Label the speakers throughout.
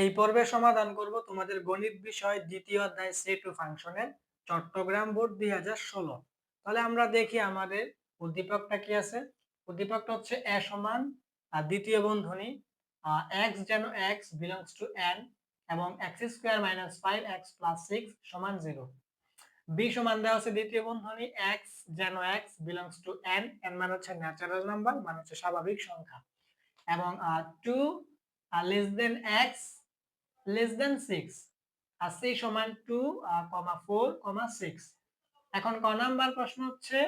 Speaker 1: এই পর্বে সমাধান করব তোমাদের গণিত বিষয় দ্বিতীয় অধ্যায় সেট ও ফাংশনের চট্টগ্রাম বোর্ড দুই তাহলে আমরা দেখি আমাদের উদ্দীপকটা কি আছে? উদ্দীপকটা হচ্ছে এ সমান দ্বিতীয় বন্ধনী এক্স যেন এক্স বিলংস টু এন এবং x square minus five x plus six সমান জিরো বি সমান দেওয়া আছে দ্বিতীয় বন্ধনী এক্স যেন x belongs to n n মানে হচ্ছে ন্যাচারাল নাম্বার মানে হচ্ছে স্বাভাবিক সংখ্যা। এবং two less than x less than six আর সি সমান টু কমা ফোর কমা সিক্স এখন ক নাম্বার প্রশ্ন হচ্ছে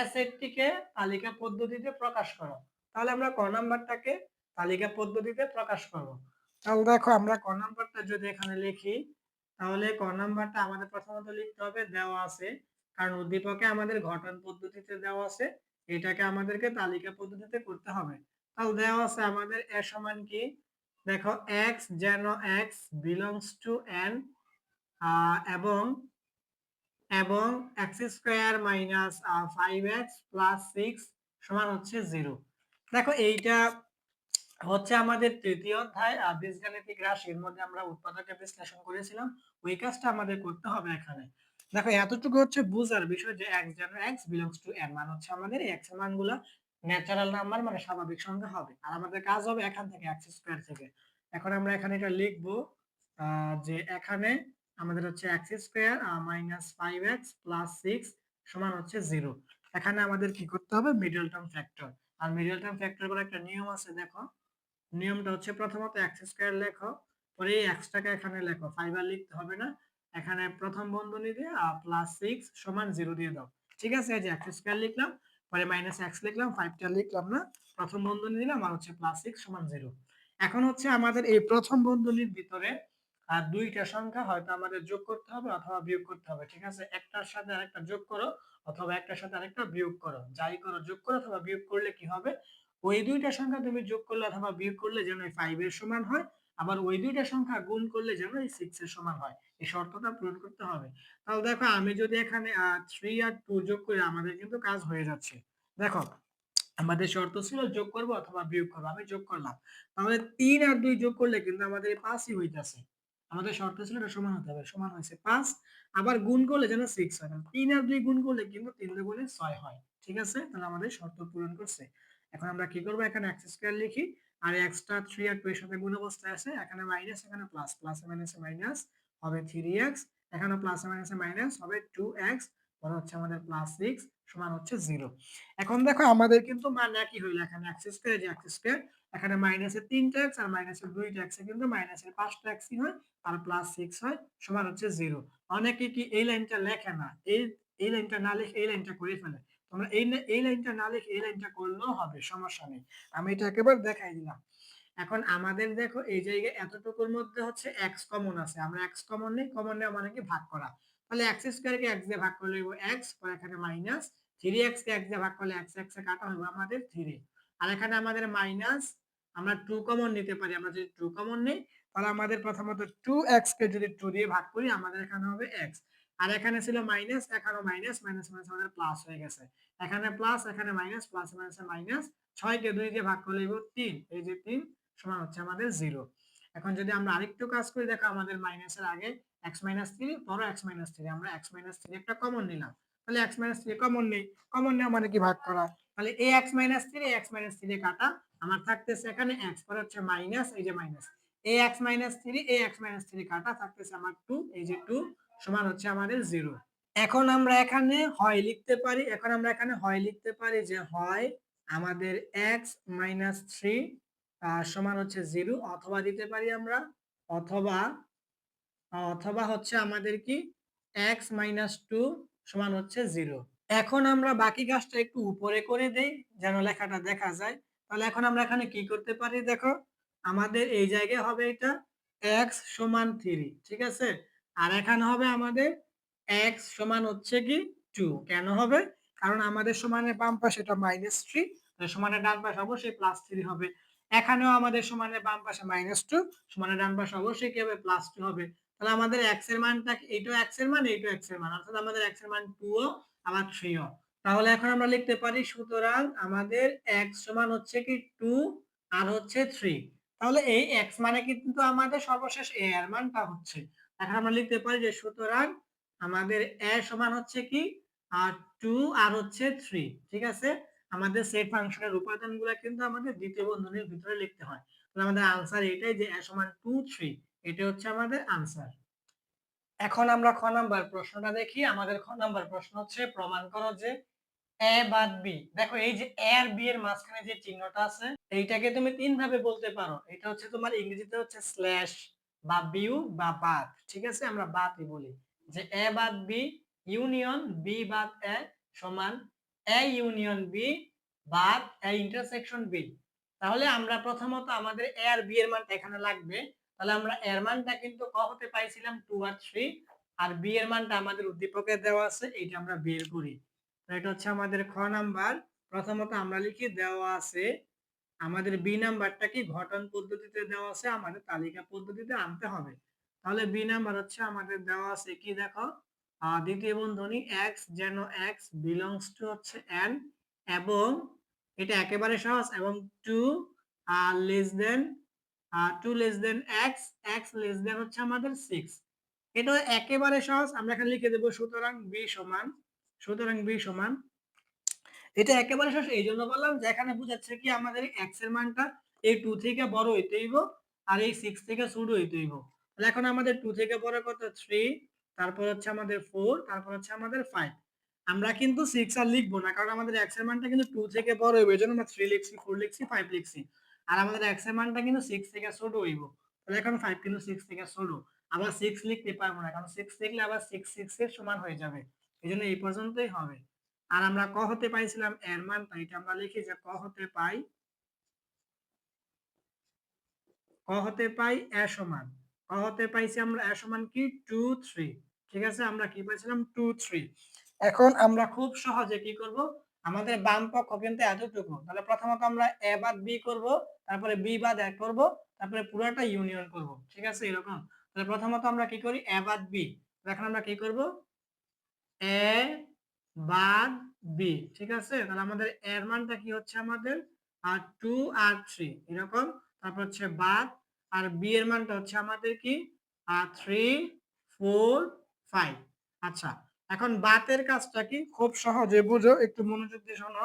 Speaker 1: এস এরটিকে তালিকা পদ্ধতিতে প্রকাশ করো। তাহলে আমরা ক নাম্বারটাকে তালিকা পদ্ধতিতে প্রকাশ করব। তাহলে দেখো, আমরা ক নাম্বারটা যদি এখানে লিখি, তাহলে ক নাম্বারটা আমাদের প্রথমত লিখতে হবে, দেওয়া আছে। কারণ উদ্দীপকে আমাদের ঘটন পদ্ধতিতে দেওয়া আছে, এটাকে আমাদেরকে তালিকা পদ্ধতিতে করতে হবে। তাহলে দেওয়া আছে আমাদের এ সমান কি? দেখো x যেন x বিলংস টু n এবং এবং x square minus five x plus six সমান হচ্ছে জিরো দেখো এইটা হচ্ছে আমাদের তৃতীয় অধ্যায় বীজগাণিতিক রাশির মধ্যে আমরা উৎপাদকের বিশ্লেষণ করেছিলাম, ওই কাজটা আমাদের করতে হবে এখানে। দেখো এতটুকু হচ্ছে বুঝার বিষয় যে x যেন x বিলংস টু n, মান হচ্ছে আমাদের এর মানগুলা ন্যাচারাল নাম্বার মানে স্বাভাবিক সংখ্যা হবে। আর আমাদের কাজ হবে এখান থেকে এক্স স্কোয়ার থেকে। এখন আমরা এখানে এটা লিখব যে এখানে আমাদের হচ্ছে x square minus five x plus six সমান হচ্ছে জিরো এখানে আমাদের কি করতে হবে? মিডল টার্ম ফ্যাক্টর আর মিডল টার্ম ফ্যাক্টর করে একটা নিয়ম আছে, দেখো। নিয়মটা হচ্ছে প্রথমত এক্স স্কোয়ার লেখো, পরে এই এক্সটাকে এখানে লেখো। ফাইভ আর লিখতে হবে না। এখানে প্রথম বন্ধনী দিয়ে প্লাস সিক্স সমান জিরো দিয়ে দাও। ঠিক আছে, এই যে এক্স স্কোয়ার লিখলাম। পরে মাইনাস এক্স লিখলাম ফাইভটা লিখলাম না। প্রথম বন্ধনী দিলাম আর হচ্ছে প্লাস সিক্স সমান জিরো এখন হচ্ছে আমাদের এই প্রথম বন্ধনীর ভিতরে আর দুইটা সংখ্যা হয়তো আমাদের যোগ করতে হবে অথবা বিয়োগ করতে হবে, ঠিক আছে? একটার সাথে আরেকটা যোগ করো অথবা একটার সাথে আরেকটা বিয়োগ করো। যাই করো, যোগ করো অথবা বিয়োগ করলে কি হবে? ওই দুইটা সংখ্যা তুমি যোগ করলে অথবা বিয়োগ করলে যেন ফাইভ এর সমান হয় আবার ওই দুইটা সংখ্যা গুণ করলে যেন এই সিক্স এর সমান হয়। এই শর্তটা পূরণ করতে হবে। তাহলে দেখো, আমি যদি এখানে থ্রি আর টু যোগ করি, আমাদের কিন্তু কাজ হয়ে যাচ্ছে। দেখো, আমাদের শর্ত ছিল যোগ করব অথবা বিয়োগ করব। আমি যোগ করলাম। তাহলে তিন আর দুই যোগ করলে কিন্তু আমাদের পাঁচই হইতেছে। আমাদের শর্ত ছিল এটা সমান হতে হবে। সমান হয়েছে পাঁচ। আবার গুণ করলে যেন সিক্স হয়। তিন আর দুই গুণ করলে কিন্তু তিন গুণে ছয় হয়। ঠিক আছে? তাহলে আমাদের শর্ত পূরণ করছে। এখন আমরা কি করব? এখানে এক্স স্কোয়ার লিখি। আর এক্সট্রা থ্রি আর টু এর সাথে গুণ অবস্থায় আছে এখানে মাইনাস এখানে প্লাস প্লাস মাইনাস মাইনাস হবে থ্রি এক্স এখানে প্লাস মাইনাস মাইনাস হবে টু এক্স পরে হচ্ছে আমাদের প্লাস সিক্স সমান হচ্ছে জিরো এখন দেখো আমাদের কিন্তু মান একই হইল, এখানে এক্স স্কোয়ার যে এক্স স্কোয়ার এখানে মাইনাসের তিনটা এক্স আর মাইনাসের দুইটা এক্স কিন্তু মাইনাসের পাঁচটা এক্সই হয়, আর প্লাস সিক্স হয়, সমান হচ্ছে জিরো অনেকে কি এই লাইনটা লেখে না? এই এই লাইনটা না লেখে, এই লাইনটা করে ফেলে। তোমরা এই এই লাইনটা না লিখে এই লাইনটা করলেও হবে, সমস্যা নেই। আমি এটা একেবারে দেখাই দিলাম। এখন আমাদের দেখো এই জায়গায় এতটুকুর মধ্যে হচ্ছে এক্স কমন আছে। আমরা এক্স কমন নেই কমন নেওয়া মানে কি? ভাগ করা। তাহলে এক্স স্কোয়ারকে এক্স দিয়ে ভাগ এক্স পরে এখানে মাইনাস থ্রি এক্স কে এক্স দিয়ে ভাগ করলে এক্স এক্স কাটা হবে আমাদের থ্রি আর এখানে আমাদের মাইনাস আমরা টু কমন নিতে পারি। আমরা যদি টু কমন নেই, তাহলে আমাদের প্রথমত টু এক্স কে যদি টু দিয়ে ভাগ করি, আমাদের এখানে হবে এক্স আর এখানে ছিল মাইনাস এখানে মাইনাস মাইনাস মাইনাস আমাদের প্লাস হয়ে গেছে। এখানে প্লাস এখানে মাইনাস প্লাস মাইনাস মাইনাস ছয় কে দুই দিয়ে ভাগ করলে তিন। এই যে তিন সমান হচ্ছে আমাদের জিরো এখন যদি আমরা আরেকটু কাজ করি, দেখো আমাদের মাইনাসের আগে এক্স মাইনাস থ্রি পরে এক্স মাইনাস থ্রি আমরা এক্স মাইনাস থ্রি একটা কমন নিলাম। তাহলে এক্স মাইনাস থ্রি কমন নেই। কমন নেওয়া মানে কি ভাগ করা? তাহলে এ x minus three x minus three কাটা। আমার থাকতেছে এখানে এক্স পরে হচ্ছে মাইনাস এই যে মাইনাস এ এক্স মাইনাস থ্রি এ এক্স মাইনাস থ্রি কাটা, থাকতেছে আমার টু এই যে টু সমান হচ্ছে আমাদের জিরো। এখন আমরা এখানে হয় লিখতে পারি, এখন আমরা এখানে হয় লিখতে পারি যে হয় আমাদের এক্স মাইনাস থ্রি সমান হচ্ছে জিরো, অথবা দিতে পারি আমরা, অথবা অথবা হচ্ছে আমাদের কি এক্স মাইনাস টু সমান হচ্ছে জিরো। এখন আমরা বাকি কাজটা একটু উপরে করে দেই, যেন লেখাটা দেখা যায়। তাহলে এখন আমরা এখানে কি করতে পারি দেখো, আমাদের এই জায়গায় হবে এটা এক্স সমান থ্রি ঠিক আছে? আর এখানে হবে আমাদের এক্স সমান হচ্ছে কি টু কেন হবে? কারণ আমাদের সমানের বাম পাশে এটা মাইনাস থ্রি সমানের ডান পাশে অবশ্যই প্লাস থ্রি হবে। এখানেও আমাদের সমানের বাম পাশে মাইনাস টু সমানের ডান পাশে অবশ্যই কি হবে? প্লাস টু হবে। তাহলে আমাদের এক্সের মানটা এইটাও এক্সের মান, এইটাও এক্সের মান। অর্থাৎ আমাদের এক্সের মান টু ও আবার থ্রি ও তাহলে এখন আমরা লিখতে পারি, সুতরাং আমাদের এক্স সমান হচ্ছে কি টু আর হচ্ছে থ্রি তাহলে এই এক্স মানে কিন্তু আমাদের সর্বশেষ a এর মানটা হচ্ছে। এখন আমরা লিখতে পারি যে সুতরাং আমাদের a সমান হচ্ছে কি? আর টু আর হচ্ছে থ্রি, ঠিক আছে? আমাদের সেট ফাংশনের উপাদানগুলো কিন্তু আমাদের দ্বিতীয় বন্ধনীর ভিতরে লিখতে হয়। তাহলে আমাদের আনসার এটাই যে a সমান 2 3 এটা হচ্ছে আমাদের আনসার এখন আমরা খ নাম্বার প্রশ্নটা দেখি। আমাদের খ নাম্বার প্রশ্ন হচ্ছে, প্রমাণ করো যে এ বাদ বি। দেখো, এই যে এ আর বি এর মাঝখানে যে চিহ্নটা আছে, এইটাকে তুমি তিন ভাবে বলতে পারো। এটা হচ্ছে তোমার ইংরেজিতে হচ্ছে স্ল্যাশ বা বিউ বা বাদ ঠিক আছে? আমরা বাদই বলি। যে এ বাদ বি ইউনিয়ন, বি বাদ এ সমান এ ইউনিয়ন বি বাদ এ ইন্টারসেকশন বি। তাহলে আমরা প্রথমত আমাদের এ আর বি এর মানটা এখানে লাগবে। তাহলে আমরা এর মানটা কিন্তু ক হতে পাইছিলাম? টু আর থ্রি আর বি এর মানটা আমাদের উদ্দীপকে দেওয়া আছে, এইটা আমরা বের করি। এটা হচ্ছে আমাদের খ নাম্বার। প্রথমত আমরা লিখি দেওয়া আছে আমাদের বি নাম্বারটা কি ঘটন পদ্ধতিতে দেওয়া আছে? আমাদের তালিকা পদ্ধতিতে আনতে হবে। তাহলে বি নাম্বার হচ্ছে আমাদের দেওয়া আছে কি দেখো? দ্বিতীয় বন্ধনী এক্স যেন এক্স বিলংস টু হচ্ছে এন এবং এটা একেবারে সহজ এবং two less than two less than x x less than হচ্ছে আমাদের সিক্স এটা একেবারে সহজ, আমরা এখানে লিখে দেবো সুতরাং বি সমান, সুতরাং বি সমান এটা একেবারে সহজ এই জন্য বললাম যে এখানে বুঝাচ্ছে কি আমাদের এক্সের মানটা এই টু থেকে বড় হইতে হইব আর এই সিক্স থেকে শুরু হইতে হইব। তাহলে এখন আমাদের টু থেকে বড় কত? থ্রি তারপর হচ্ছে আমাদের ফোর তারপর হচ্ছে আমাদের ফাইভ আমরা কিন্তু সিক্স আর লিখব না, কারণ আমাদের এক্সের মানটা কিন্তু টু থেকে বড় হইব, এই জন্য আমরা থ্রি লিখছি ফোর লিখছি ফাইভ লিখছি। আর আমাদের এক্সের মানটা কিন্তু সিক্স থেকে ছোট হইব। তাহলে এখন ফাইভ কিন্তু সিক্স থেকে ছোট। আবার সিক্স লিখতে পারব না, কারণ সিক্স লিখলে আবার সিক্স সিক্স এর সমান হয়ে যাবে। এই জন্য এই পর্যন্তই হবে। আর আমরা ক হতে পাইছিলাম এর মানটা এটা আমরা লিখি যে ক হতে পাই, ক হতে পাই এ সমান। ক হতে পাইছি আমরা এ সমান কি? টু থ্রি ঠিক আছে, আমরা কি পাইছিলাম? টু থ্রি এখন আমরা খুব সহজে কি করব? আমাদের বাম পক্ষ কিন্তু এতটুকু। তাহলে প্রথমত আমরা এ বাদ বি করব, তারপরে বি বাদ এক করব, তারপরে পুরোটা ইউনিয়ন করব। ঠিক আছে, এরকম। তাহলে প্রথমত আমরা কি করি? এ বাদ বি। এখন আমরা কি করব? এ বাদ বি ঠিক আছে? তাহলে আমাদের এর মানটা কি হচ্ছে আমাদের? আর টু আর থ্রি এরকম? তারপর হচ্ছে বাদ আর বি এর মানটা হচ্ছে আমাদের কি? আর থ্রি ফোর ফাইভ আচ্ছা এখন বাতের কাজটা কি? খুব সহজে বুঝো, একটু মনোযোগ দিয়ে শোনো।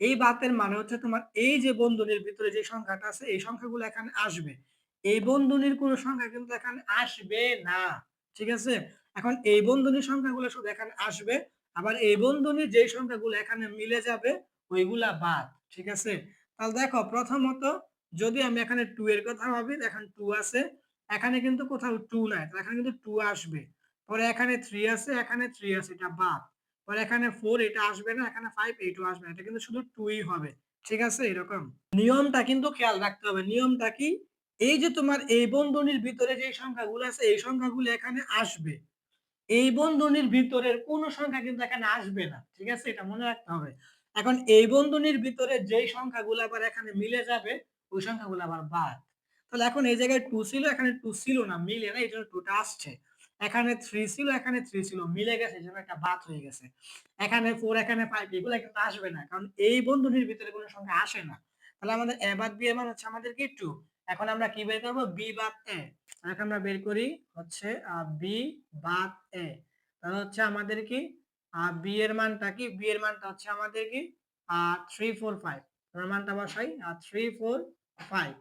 Speaker 1: এই বাতের মানে হচ্ছে তোমার এই যে বন্ধনীর ভিতরে যে সংখ্যাটা আছে, এই সংখ্যাগুলো এখানে আসবে। এই বন্ধনীর কোনো সংখ্যা কিন্তু এখানে আসবে না, ঠিক আছে? এখন এই বন্ধনীর সংখ্যাগুলো শুধু এখানে আসবে। আবার এই বন্ধনীর যে সংখ্যাগুলো এখানে মিলে যাবে, ওইগুলা বাদ, ঠিক আছে? তাহলে দেখো, প্রথমত যদি আমি এখানে টু এর কথা ভাবি এখন টু আছে, এখানে কিন্তু কোথাও টু নাই এখানে কিন্তু টু আসবে। পরে এখানে থ্রি আছে, এখানে থ্রি আছে, এটা বাদ। পরে এখানে ফোর এটা আসবে না, এখানে ফাইভ এইটও আসবে না, এটা কিন্তু শুধু টুই হবে, ঠিক আছে? এরকম। নিয়মটা কিন্তু খেয়াল রাখতে হবে, নিয়মটা কি? এই যে তোমার এই বন্ধনীর ভিতরে যে সংখ্যাগুলো আছে, এই সংখ্যাগুলো এখানে আসবে। এই বন্ধনীর ভিতরের কোন সংখ্যা কিন্তু এখানে আসবে না, ঠিক আছে? এটা মনে রাখতে হবে। এখন এই বন্ধনীর ভিতরে যেই সংখ্যাগুলো আবার এখানে মিলে যাবে, ওই সংখ্যাগুলো আবার বাদ। তাহলে এখন এই জায়গায় টু ছিল, এখানে টু ছিল না, মিলে না, এই জন্য টুটা আসছে। এখানে থ্রি ছিল, এখানে থ্রি ছিল, মিলে গেছে, এই জন্য একটা বাদ হয়ে গেছে। এখানে ফোর এখানে ফাইভ এগুলো কিন্তু আসবে না, কারণ এই বন্ধনীর ভিতরে কোনো সংখ্যা আসে না। তাহলে আমাদের এ বাদ বি এর মান হচ্ছে আমাদের কি টু এখন আমরা কি বের করব? বি বাদ এ এখন আমরা বের করি হচ্ছে বি বাদ এ তাহলে হচ্ছে আমাদের কি? বি এর মানটা কি? বি এর মানটা হচ্ছে আমাদের কি? থ্রি ফোর ফাইভ মানটা বসাই থ্রি ফোর ফাইভ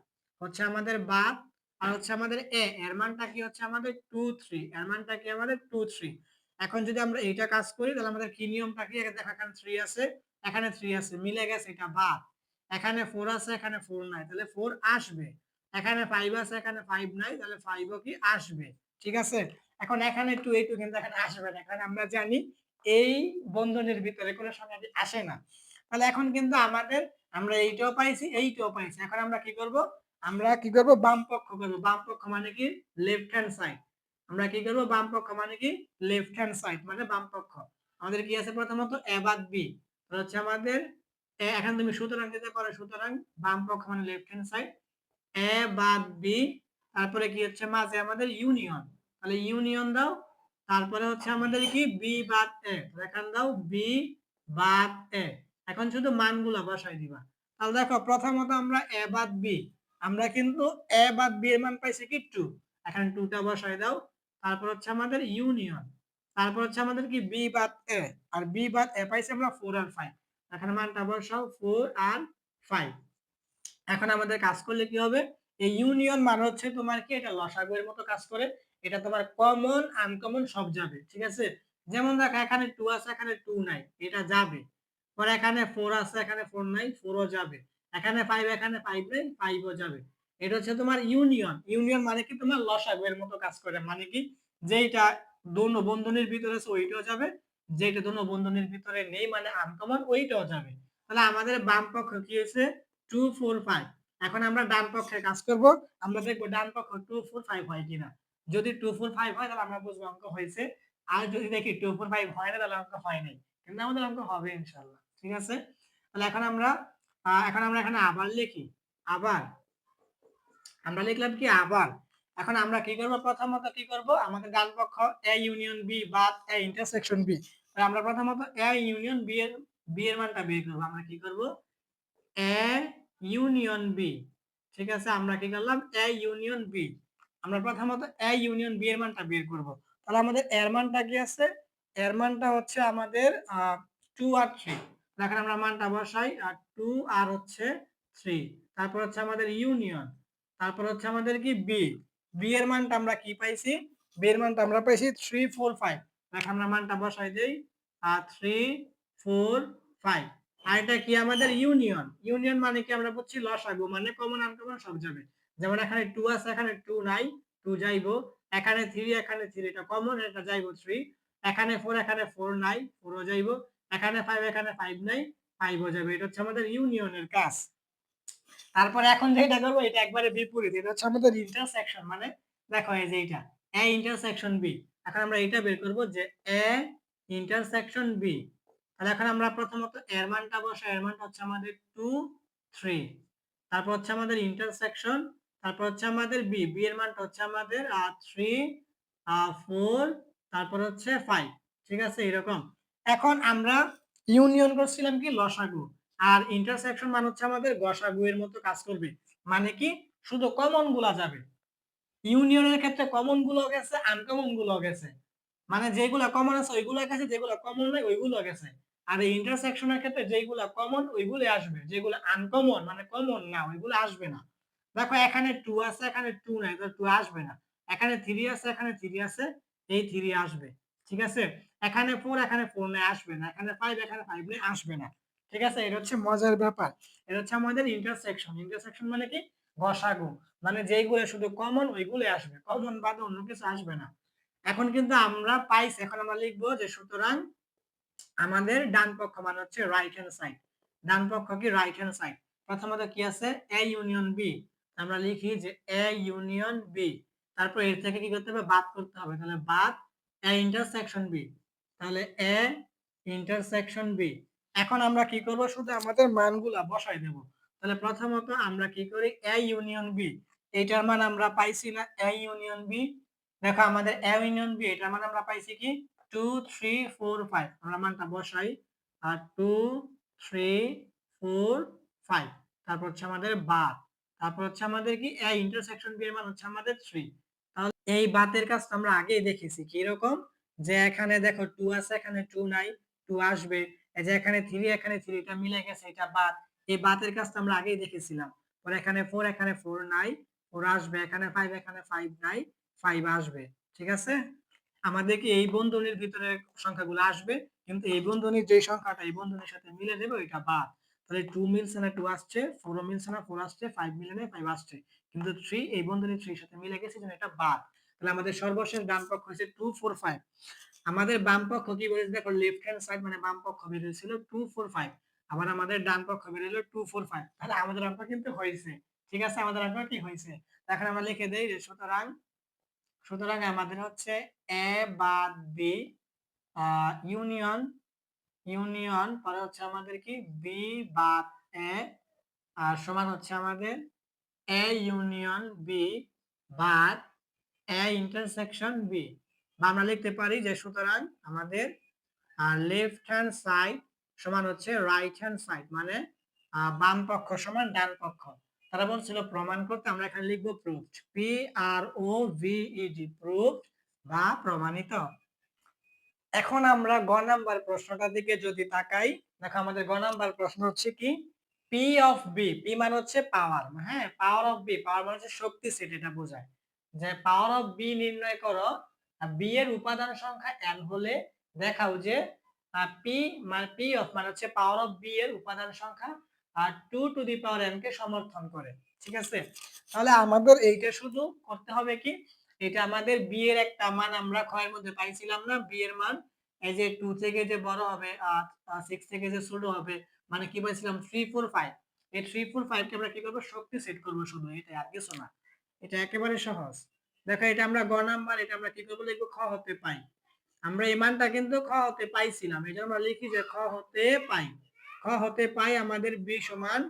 Speaker 1: হচ্ছে আমাদের বাদ আর হচ্ছে আমাদের এ এর মানটা কি হচ্ছে আমাদের টু থ্রি এর মানটা কি আমাদের টু থ্রি এখন যদি আমরা এইটা কাজ করি, তাহলে আমাদের কি নিয়মটা কি? দেখো, এখানে থ্রি আছে, এখানে থ্রি আছে, মিলে গেছে এটা বাদ। এখানে ফোর আছে, এখানে ফোর নাই। তাহলে ফোর আসবে। এখানে ফাইভ আছে, এখানে ফাইভ নাই, তাহলে ফাইভও কি আসবে, ঠিক আছে? এখন এখানে টু এই টু কিন্তু এখানে আসবে না এখানে আমরা জানি এই বন্ধনের ভিতরে কোনো সংখ্যাটি আসে না। তাহলে এখন কিন্তু আমাদের, আমরা এইটাও পাইছি এইটাও পাইছি। এখন আমরা কি করব? আমরা কি করব? বাম পক্ষ করব। বাম পক্ষ মানে কি? লেফট হ্যান্ড সাইড আমরা কি করব? বাম পক্ষ মানে কি? লেফট হ্যান্ড সাইড মানে বাম পক্ষ। আমাদের কি আছে প্রথমত? এ বাদ বি হচ্ছে আমাদের এখন তুমি সুতরাং দিতে পারো, সুতরাং বাম পক্ষ মানে লেফট হ্যান্ড সাইড এ বাদ বি, তারপরে কি হচ্ছে মাঝে আমাদের ইউনিয়ন তাহলে ইউনিয়ন দাও, তারপরে হচ্ছে আমাদের কি? বি বাদ এ এখান দাও বি বাদ এ এখন শুধু মানগুলা বসাই দিবা। তাহলে দেখো, প্রথমত আমরা এ বাদ বি আমরা কিন্তু এ বাদ বি এর মান পাইছি কি? টু এখানে টুটা বসাই দাও, তারপর হচ্ছে আমাদের ইউনিয়ন তারপর হচ্ছে আমাদের কি? বি বাদ এ আর বি বাদ এ পাইছি আমরা ফোর আর ফাইভ এখানে মানটা বসাও ফোর আর ফাইভ এখন আমাদের কাজ করলে কি হবে? এই ইউনিয়ন মানে হচ্ছে তোমার কি? এটা লসাগু এর মতো কাজ করে। এটা তোমার কমন আনকমন সব যাবে, ঠিক আছে? যেমন দেখো, এখানে টু আছে, এখানে টু নাই, এটা যাবে। পরে এখানে ফোর আছে, এখানে ফোর নাই ফোরও যাবে। এখানে ফাইভ এখানে ফাইভ নাই ফাইভও যাবে। এটা হচ্ছে তোমার ইউনিয়ন ইউনিয়ন মানে কি? তোমার লসাগু এর মতো কাজ করে। মানে কি? যেটা দোনো বন্ধনীর ভিতরে আছে, ওইটাও যাবে। যেটা দোনো বন্ধনীর ভিতরে নেই মানে আনকমন ওইটাও যাবে। তাহলে আমাদের বাম পক্ষ কি হয়েছে? টু ফোর ফাইভ এখন আমরা ডান পক্ষে কাজ করব, আমরা দেখব ডান পক্ষ টু ফোর ফাইভ হয় কিনা। যদি টু ফোর ফাইভ হয়, তাহলে আমরা বুঝব অঙ্ক হয়েছে। আর যদি দেখি টু ফোর ফাইভ হয় না, তাহলে অঙ্ক হয় নাই। কিন্তু আমাদের অঙ্ক হবে ইনশাল্লাহ ঠিক আছে? তাহলে এখন আমরা এখন আমরা এখানে আবার লিখি। আবার। আমরা লিখলাম কি? আবার। এখন আমরা কি করব? প্রথমত কি করব? আমাদের ডান পক্ষ এ ইউনিয়ন বি বা এ ইন্টারসেকশন বি আমরা প্রথমত এ ইউনিয়ন বি এর বি এর মানটা বের করব। আমরা কি করব? এ ইউনিয়ন বি ঠিক আছে? আমরা কি করলাম? এ ইউনিয়ন বি আমরা প্রথমত এ ইউনিয়ন বি এর মানটা বের করব। তাহলে আমাদের এর মানটা কি আছে? এর মানটা হচ্ছে আমাদের টু আর থ্রি এখন আমরা মানটা বসাই, আর টু আর হচ্ছে থ্রি তারপর হচ্ছে আমাদের ইউনিয়ন তারপর হচ্ছে আমাদের কি? বি বি এর মানটা আমরা কি পাইছি? বি এর মানটা আমরা পাইছি থ্রি ফোর ফাইভ এখন আমরা মানটা বসাই দেই আর থ্রি ফোর ফাইভ আর এটা কি আমাদের ইউনিয়ন ইউনিয়ন মানে কি আমরা বলছি লসাগু মানে কমন আনকমন সব যাবে। যেমন এখানে টু আছে, এখানে টু নাই টু যাইবো। এখানে থ্রি এখানে থ্রি এটা কমন এটা যাইবো থ্রি এখানে ফোর এখানে ফোর নাই ফোরও যাইবো। এখানে ফাইভ এখানে ফাইভ নাই ফাইভও যাবে। এটা হচ্ছে আমাদের ইউনিয়নের কাজ। তারপরে এখন যেটা করব, এটা একবারে বিপরীত। এটা হচ্ছে আমাদের ইন্টারসেকশন মানে দেখো এই যে এটা এ ইন্টারসেকশন বি এখন আমরা এটা বের করব যে এ ইন্টারসেকশন বি তাহলে এখন আমরা প্রথমত এর মানটা বসাই এর মানটা হচ্ছে আমাদের টু থ্রি তারপর হচ্ছে আমাদের ইন্টারসেকশন তারপর হচ্ছে আমাদের বি বি এর মানটা হচ্ছে আমাদের থ্রি ফোর তারপর হচ্ছে ফাইভ ঠিক আছে? এরকম। এখন আমরা ইউনিয়ন করছিলাম কি? লসাগু। আর ইন্টারসেকশন মানে হচ্ছে আমাদের গসাগু এর মতো কাজ করবে। মানে কি? শুধু কমনগুলা যাবে। ইউনিয়নের ক্ষেত্রে কমনগুলো গেছে আনকমনগুলো গেছে। মানে যেগুলা কমন আছে, ওইগুলো গেছে, যেগুলো কমন নাই, ওইগুলো গেছে। আর এই ইন্টারসেকশনের ক্ষেত্রে যেগুলা কমন ওইগুলো আসবে। যেগুলো আনকমন মানে কমন না, ওইগুলো আসবে না। দেখো, এখানে টু আছে, এখানে টু নাই টু আসবে না। এখানে থ্রি আছে, এখানে থ্রি আছে, এই থ্রি আসবে। ঠিক আছে? এখানে ফোর এখানে ফোর নেই, আসবে না। এখানে ফাইভ এখানে ফাইভ নেই, আসবে না। ঠিক আছে? এটা হচ্ছে মজার ব্যাপার। এটা হচ্ছে আমাদের ইন্টারসেকশন ইন্টারসেকশন মানে কি? গসাগু মানে যেইগুলো শুধু কমন ওইগুলো আসবে। কমন বাদে অন্য কিছু আসবে না। এখন কিন্তু আমরা পাইছি, এখন আমরা লিখব যে সুতরাং আমাদের ডান পক্ষ মানে হচ্ছে রাইট হ্যান্ড সাইড ডান পক্ষ কি রাইট হ্যান্ড সাইড প্রথমত কি আছে? এ ইউনিয়ন বি আমরা লিখি যে এ ইউনিয়ন বি তারপর এর থেকে কি করতে হবে? বাদ করতে হবে। তাহলে বাদ এ ইন্টারসেকশন বি তাহলে এ ইন্টারসেকশন বি এখন আমরা কি করব? শুধু আমাদের মানগুলা বসাই দেব। তাহলে প্রথমত আমরা কি করি? এ ইউনিয়ন বি এটার মান আমরা পাইছি না এ ইউনিয়ন বি দেখো আমাদের এ ইউনিয়ন বি এটার মান আমরা পাইছি কি? টু থ্রি ফোর ফাইভ আমরা মানটা বসাই। আর টু থ্রি ফোর ফাইভ তারপর হচ্ছে আমাদের বাদ। তারপর হচ্ছে আমাদের কি? এ ইন্টারসেকশন বি এর মান হচ্ছে আমাদের থ্রি তাহলে এই বাতের কাজটা আমরা আগেই দেখেছি। কি রকম যে এখানে দেখো টু আছে, এখানে টু নাই টু আসবে। এই যে এখানে থ্রি এখানে থ্রিটা মিলে গেছে, এটা বাদ। এই বাতের কাজটা আমরা আগেই দেখেছিলাম। পরে এখানে ফোর এখানে ফোর নাই ফোর আসবে। এখানে ফাইভ এখানে ফাইভ নাই ফাইভ আসবে। ঠিক আছে? আমাদেরকে এই বন্ধনীর ভিতরে সংখ্যাগুলো আসবে, কিন্তু এই বন্ধনীর যে সংখ্যাটা, এই বন্ধনীর সাথে মিলে দেবে ওইটা বাদ। তাহলে টু মিলছে না টু আসছে ফোর মিলছে না ফোর আসছে ফাইভ মিলে না ফাইভ আসছে। কিন্তু থ্রি এই বন্ধনীর থ্রির সাথে মিলে গেছে যেন এটা বাদ। তাহলে আমাদের সর্বশেষ ডান পক্ষ হচ্ছে টু ফোর ফাইভ আমাদের বাম পক্ষ কি বলেছে? দেখো লেফট হ্যান্ড সাইড মানে বাম পক্ষ বেরিয়েছিল টু ফোর ফাইভ আবার আমাদের ডান পক্ষ বেরিয়েছিল টু ফোর ফাইভ তাহলে আমাদের অঙ্ক কিন্তু হয়েছে। ঠিক আছে? আমাদের অঙ্ক কি হয়েছে? এখন আমরা লিখে দেই সুতরাং সুতরাং আমাদের হচ্ছে এ বাদ বি ইউনিয়ন ইউনিয়ন পরে হচ্ছে আমাদের কি? বি বাদ এ, আর সমান হচ্ছে আমাদের এ ইউনিয়ন বি বাদ এ ইন্টারসেকশন বি বা আমরা লিখতে পারি যে সুতরাং আমাদের লেফট হ্যান্ড সাইড সমান হচ্ছে রাইট হ্যান্ড সাইড মানে বাম পক্ষ সমান ডান পক্ষ। তারা বলছিল, প্রমাণ করতে আমরা এখানে লিখব proved P R O V proved বা প্রমাণিত। এখন আমরা গ নাম্বার প্রশ্নটার দিকে যদি তাকাই, দেখো আমাদের গ নাম্বার প্রশ্ন হচ্ছে কি? পি অফ বি পি মানে হচ্ছে পাওয়ার হ্যাঁ? পাওয়ার অফ বি পাওয়ার মানে হচ্ছে শক্তি সেট এটা বোঝায়। যে পাওয়ার অফ বি নির্ণয় করো বি এর উপাদান সংখ্যা এন হলে দেখাও যে পি মানে পি অফ মানে হচ্ছে পাওয়ার অফ বি এর উপাদান সংখ্যা আর two to the power n কে সমর্থন করে, ঠিক আছে? তাহলে আমাদের এইটা শুধু করতে হবে কি? এটা আমাদের বি এর একটা মান আমরা ক্ষয়ের মধ্যে পাইছিলাম না বি এর মান। এই যে টু থেকে যে বড় হবে আর সিক্স থেকে যে ছোট হবে মানে কি পাইছিলাম থ্রি ফোর ফাইভ এই থ্রি ফোর ফাইভকে আমরা কি করব? শক্তি সেট করব শুধু, এটা আর কিছু না। এটা একেবারে সহজ। দেখো, এটা আমরা গ নাম্বার, এটা আমরা কি করব? লিখব খ হতে পাই। আমরা এই মানটা কিন্তু খ হতে পাইছিলাম এটা আমরা লিখি যে খ হতে পাই। হতে পাই আমাদের বি সমান।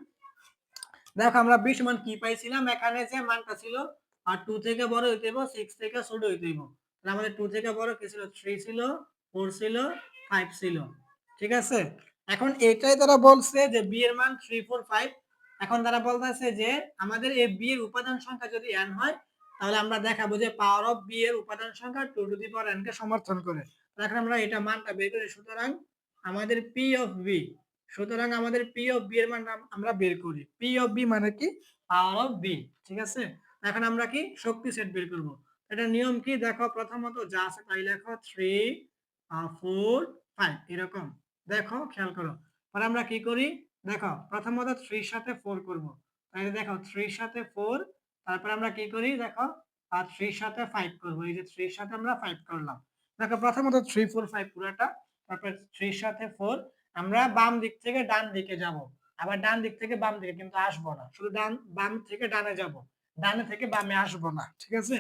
Speaker 1: দেখো, আমরা বি সমান কি পাইছিলাম? এখানে যে মানটা ছিল, আর টু থেকে বড় হইতে হইব সিক্স থেকে ছোট হইতে হইব। তাহলে আমাদের টু থেকে বড় কি ছিল? থ্রি ছিল ফোর ছিল ফাইভ ছিল। ঠিক আছে? এখন এটাই তারা বলছে যে বি এর মান থ্রি ফোর ফাইভ এখন তারা বলতেছে যে আমাদের এই বি এর উপাদান সংখ্যা যদি এন হয়, তাহলে আমরা দেখাবো যে পাওয়ার অফ বি এর উপাদান সংখ্যা two to the power n কে সমর্থন করে। এখন আমরা এটা মানটা বের করি, সুতরাং আমাদের পি অফ বি সুতরাং আমাদের পি অফ বি এর মান আমরা বের করি। পি অফ বি মানে কি? পাওয়ার অফ বি ঠিক আছে? এখন আমরা কি? শক্তি সেট বের করব। এটা নিয়ম কি? দেখো, প্রথমত যা আছে তাই লেখো থ্রি ফোর ফাইভ এরকম। দেখো, খেয়াল করো। পরে আমরা কি করি? দেখো, প্রথমত থ্রির সাথে ফোর করব। তাহলে দেখো থ্রির সাথে ফোর তারপরে আমরা কি করি? দেখো আর থ্রির সাথে ফাইভ করব। এই যে থ্রির সাথে আমরা ফাইভ করলাম। দেখো, প্রথমত থ্রি ফোর ফাইভ পুরোটা, তারপর থ্রির সাথে ফোর আমরা বাম দিক থেকে ডান দিকে যাব। আবার ডান দিক থেকে বাম দিকে কিন্তু আসব না। শুধু ডান, বাম থেকে ডানে যাব। ডানে থেকে বামে আসব না, ঠিক আছে?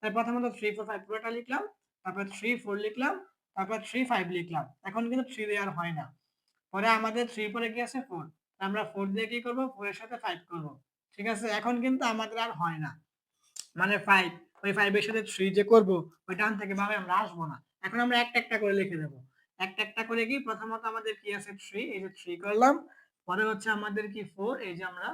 Speaker 1: তাই প্রথমত থ্রি ফোর ফাইভ পুরোটা লিখলাম, তারপর থ্রি ফোর লিখলাম, তারপর থ্রি ফাইভ লিখলাম। এখন কিন্তু থ্রি দিয়ে আর হয় না। পরে আমাদের থ্রি পরে কি আছে? ফোর আমরা ফোর দিয়ে কি করব? ফোরের সাথে ফাইভ করব, ঠিক আছে? এখন কিন্তু আমাদের আর হয় না। মানে ফাইভ ওই ফাইভের সাথে থ্রি যে করব, ওই ডান থেকে বামে আমরা আসব না। এখন আমরা একটা একটা করে লিখে দেবো। একটা একটা করে কি প্রথমত আমাদের কি আছে থ্রি এই যে থ্রি করলাম। পরে হচ্ছে আমাদের কি ফোর এই যে আমরা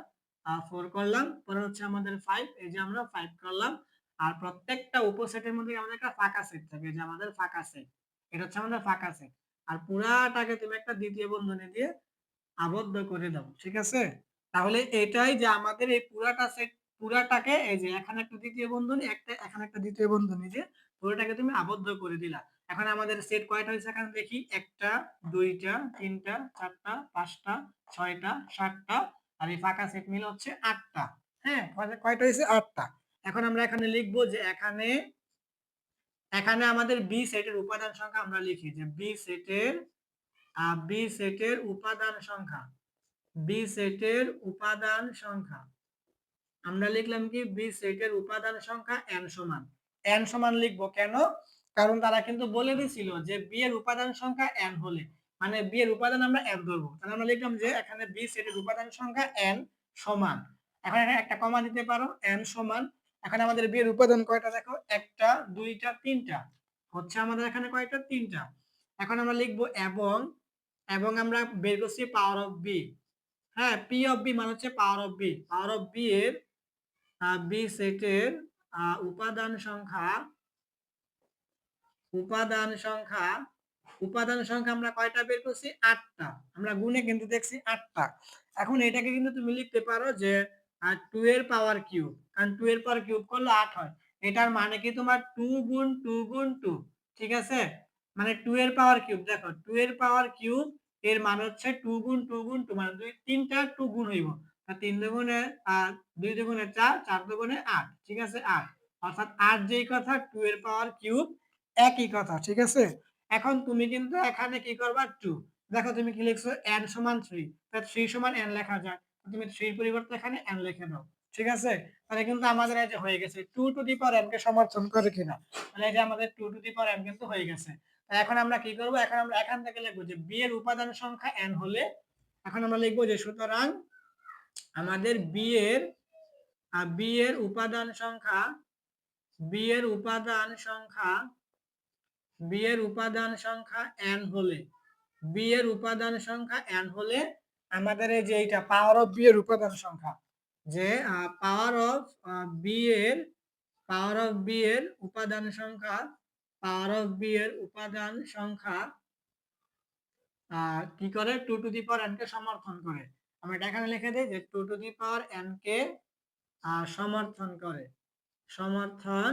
Speaker 1: ফোর করলাম। পরে হচ্ছে আমাদের ফাইভ এই যে আমরা ফাইভ করলাম। আর প্রত্যেকটা উপসেটের মধ্যে আমাদের একটা ফাঁকা সেট থাকে? যে আমাদের ফাঁকা সেট এটা হচ্ছে আমাদের ফাঁকা সেট আর পুরাটাকে তুমি একটা দ্বিতীয় বন্ধনী দিয়ে আবদ্ধ করে দাও, ঠিক আছে? তাহলে এটাই যে আমাদের এই পুরাটা সেট পুরাটাকে এই যে এখানে একটা দ্বিতীয় বন্ধনী, একটা, এখানে একটা দ্বিতীয় বন্ধনী যে পুরোটাকে তুমি আবদ্ধ করে দিলা। এখন আমাদের সেট কয়টা হয়েছে এখানে দেখি? একটা, দুইটা, তিনটা, চারটা, পাঁচটা, ছয়টা, সাতটা আর এই ফাঁকা সেট মিলে হচ্ছে আটটা। হ্যাঁ কয়টা হয়েছে? আটটা। এখন আমরা এখানে লিখব যে এখানে এখানে আমাদের বি সেটের উপাদান সংখ্যা আমরা লিখি যে বি সেটের বি সেটের উপাদান সংখ্যা। বি সেটের উপাদান সংখ্যা। আমরা লিখলাম কি? বি সেটের উপাদান সংখ্যা এন সমান। এন সমান লিখব কেন? কারণ তারা কিন্তু বলে দিছিল যে বি এর উপাদান সংখ্যা এন হলে। মানে বি এর উপাদান আমরা এন ধরবো। তাহলে আমরা লিখলাম যে এখানে বি সেটের উপাদান সংখ্যা এন সমান। এখন এখানে একটা কমা দিতে পারো এন সমান। এখন আমাদের বি এর উপাদান কয়টা দেখো? একটা, দুইটা, তিনটা। হচ্ছে আমাদের এখানে কয়টা? তিনটা। এখন আমরা লিখব এবং এবং আমরা বের করছি পাওয়ার অফ বি হ্যাঁ পি অফ বি মানে হচ্ছে power of B power of B এর বি সেটের উপাদান সংখ্যা উপাদান সংখ্যা উপাদান সংখ্যা আমরা কয়টা বের করছি? আটটা। আমরা গুণে কিন্তু দেখছি আটটা। এখন এটাকে কিন্তু তুমি লিখতে পারো যে টু এর পাওয়ার কিউব কারণ টু এর পাওয়ার কিউব করলে আট হয়। এটার মানে কি তোমার? টু গুণ টু গুণ টু ঠিক আছে? মানে টু এর পাওয়ার কিউব দেখো টু এর পাওয়ার কিউব এর মানে হচ্ছে টু গুণ টু গুণ টু মানে দুই, তিনটা টু গুণ হইব। তিন দুগুণে দুই দুগুণে চার চার দুগুণে আট। ঠিক আছে? আট। অর্থাৎ আট যেই কথা টু এর পাওয়ার কিউব একই কথা, ঠিক আছে? এখন তুমি কিন্তু এখানে কি করবা টু দেখো তুমি কি লিখছো? এন সমান থ্রি থ্রি সমান এন লেখা যায় তুমি থ্রির পরিবর্তে এখানে এন লিখে দাও ঠিক আছে? তাহলে কিন্তু আমাদের এই যে হয়ে গেছে two to the power n কে সমর্থন করে কিনা। তাহলে এই যে আমাদের two to the power n কিন্তু হয়ে গেছে। এখন আমরা কি করব? এখন আমরা এখান থেকে লিখব যে বি এর উপাদান সংখ্যা এন হলে এখন আমরা লিখব যে সুতরাং আমাদের বি এর বি এর উপাদান সংখ্যা বি এর উপাদান সংখ্যা বি এর উপাদান সংখ্যা এন হলে বিয়ের উপাদান সংখ্যা এন হলে আমাদের এই যে এইটা পাওয়ার অফ বিয়ের উপাদান সংখ্যা যে পাওয়ার অফ বি এর পাওয়ার অফ বিয়ের উপাদান সংখ্যা পাওয়ার অফ বিয়ের উপাদান সংখ্যা কি করে? Two to the power n কে সমর্থন করে। আমরা এটা এখানে লিখে দিই যে two to the power n কে আহ, সমর্থন করে। সমর্থন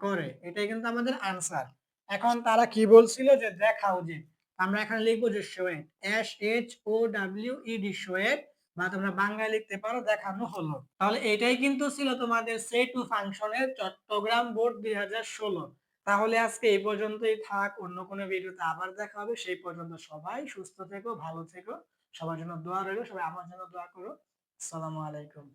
Speaker 1: করে। এটাই কিন্তু আমাদের আনসার এখন তারা কি বলছিল যে দেখাও যে আমরা এখানে লিখব যে showed S H O W E D showed বা তোমরা বাংলায় লিখতে পারো, দেখানো হলো। তাহলে এটাই কিন্তু ছিল তোমাদের সে টু ফাংশনের চট্টগ্রাম বোর্ড দুই হাজার ষোলো। তাহলে আজকে এই পর্যন্তই থাক, অন্য কোনো ভিডিওতে আবার দেখা হবে। সেই পর্যন্ত সবাই সুস্থ থেকো, ভালো থেকো, সবার জন্য দোয়া রইল, সবাই আমার জন্য দোয়া করো। আসসালামু আলাইকুম।